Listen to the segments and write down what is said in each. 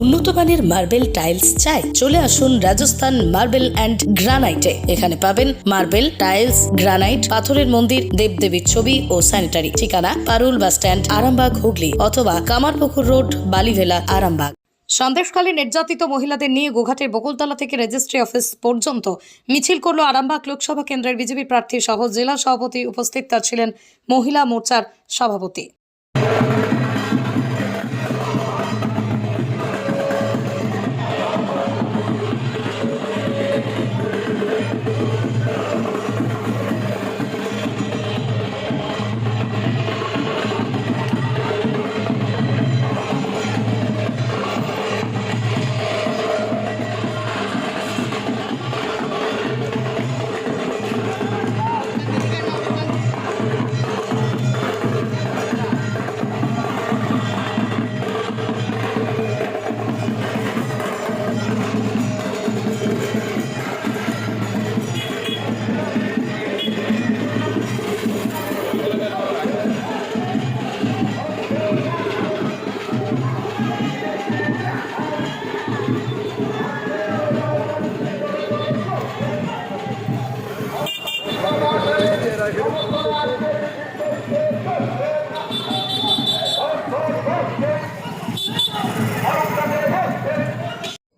উন্নত মানের marble tiles চাই, চলে আসুন রাজস্থান মার্বেল অ্যান্ড গ্রানাইটে। এখানে পাবেন মার্বেল, টাইলস, গ্রানাইট, পাথরের মন্দির, দেবদেবীর ছবি ও স্যানিটারি। ঠিকানা, পারুল বাস স্ট্যান্ড, আরামবাগ, হুগলি অথবা কামারপুকুর রোড, বালিভেলা, আরামবাগ। সন্দেশকালে নির্যাতিত মহিলাদের নিয়ে গোঘাটের বকুলতলা থেকে রেজিস্ট্রি অফিস পর্যন্ত মিছিল করল আরামবাগ লোকসভা কেন্দ্রের বিজেপি প্রার্থী সহ জেলা সভাপতি উপস্থিত ছিলেন মহিলা মোর্চার সভাপতি।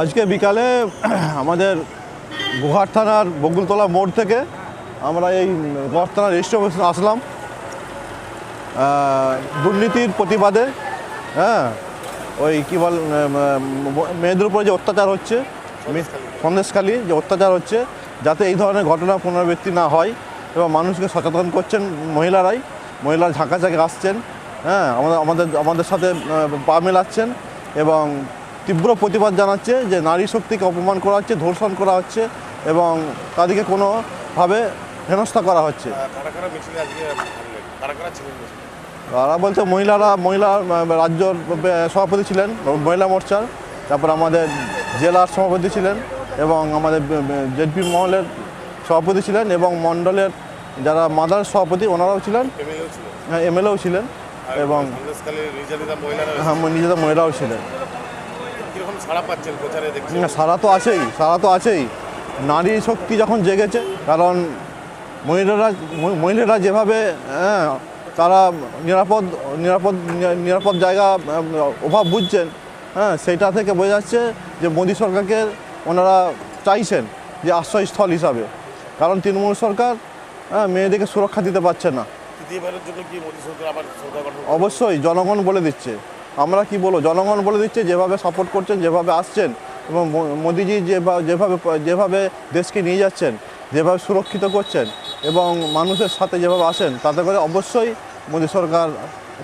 আজকে বিকালে আমাদের গুহার থানার বকুলতলা মোড় থেকে আমরা এই গোহাট থানার রেজিস্ট্রি অফিসে আসলাম। দুর্নীতির প্রতিবাদে হ্যাঁ ওই কী বল মেয়েদের উপরে যে অত্যাচার হচ্ছে সন্দেশখালী যে অত্যাচার হচ্ছে, যাতে এই ধরনের ঘটনা পুনরাবৃত্তি না হয় এবং মানুষকে সচেতন করছেন মহিলারাই, মহিলারা ঝাঁকা ঝাঁকে আসছেন হ্যাঁ আমাদের আমাদের আমাদের সাথে পা মেলাচ্ছেন এবং তীব্র প্রতিবাদ জানাচ্ছে যে নারী শক্তিকে অপমান করা হচ্ছে, ধর্ষণ করা হচ্ছে এবং তাদেরকে কোনোভাবে হেনস্থা করা হচ্ছে। তারা বলছে মহিলারা মহিলা আহ, রাজ্যর সভাপতি ছিলেন মহিলা মোর্চার। তারপর আমাদের জেলার সভাপতি ছিলেন এবং আমাদের জেডপি মহলের সভাপতি ছিলেন এবং মণ্ডলের যারা মাদার সভাপতি ওনারাও ছিলেন। হ্যাঁ এমএলএও ছিলেন এবং হ্যাঁ, নিজেদের মহিলাও ছিলেন। সারা তো আছেই সারা তো আছেই। নারী শক্তি যখন জেগেছে কারণ মহিলারা মহিলারা যেভাবে হ্যাঁ, তারা নিরাপদ নিরাপদ নিরাপদ জায়গা অভাব বুঝছেন। হ্যাঁ সেইটা থেকে বোঝা যাচ্ছে যে মোদী সরকারকে ওনারা চাইছেন যে আশ্রয়স্থল হিসাবে। কারণ তৃণমূল সরকার হ্যাঁ, মেয়েদেরকে সুরক্ষা দিতে পারছে না? অবশ্যই জনগণ বলে দিচ্ছে। আমরা কি বলব? জনগণ বলে দিচ্ছে যেভাবে সাপোর্ট করছেন যেভাবে আসছেন এবং মোদিজি যেভা- যেভাবে যেভাবে দেশকে নিয়ে যাচ্ছেন যেভাবে সুরক্ষিত করছেন এবং মানুষের সাথে যেভাবে আসেন তাতে করে অবশ্যই মোদী সরকার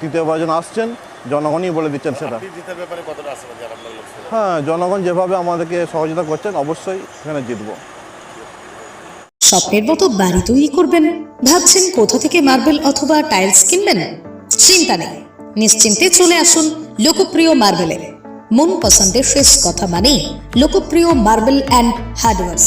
তৃতীয়বার যেন আসছেন জনগণই বলে দিচ্ছেন সেটা। আপনি জিতার ব্যাপারে কতটা আশাবাদী আপনার লোকসভা হ্যাঁ জনগণ যেভাবে আমাদেরকে সহযোগিতা করছেন অবশ্যই সেখানে জিতবো। স্বপ্নের মতো বাড়ি তৈরি করবেন ভাবছেন কোথা থেকে মার্বেল অথবা টাইলস কিনবেন? চিন্তা নেই নিশ্চিন্তে চলে আসুন লোকপ্রিয় মার্বেলে। মন পছন্দের শেষ কথা মানে লোকপ্রিয় মার্বেল অ্যান্ড হার্ডওয়ার্স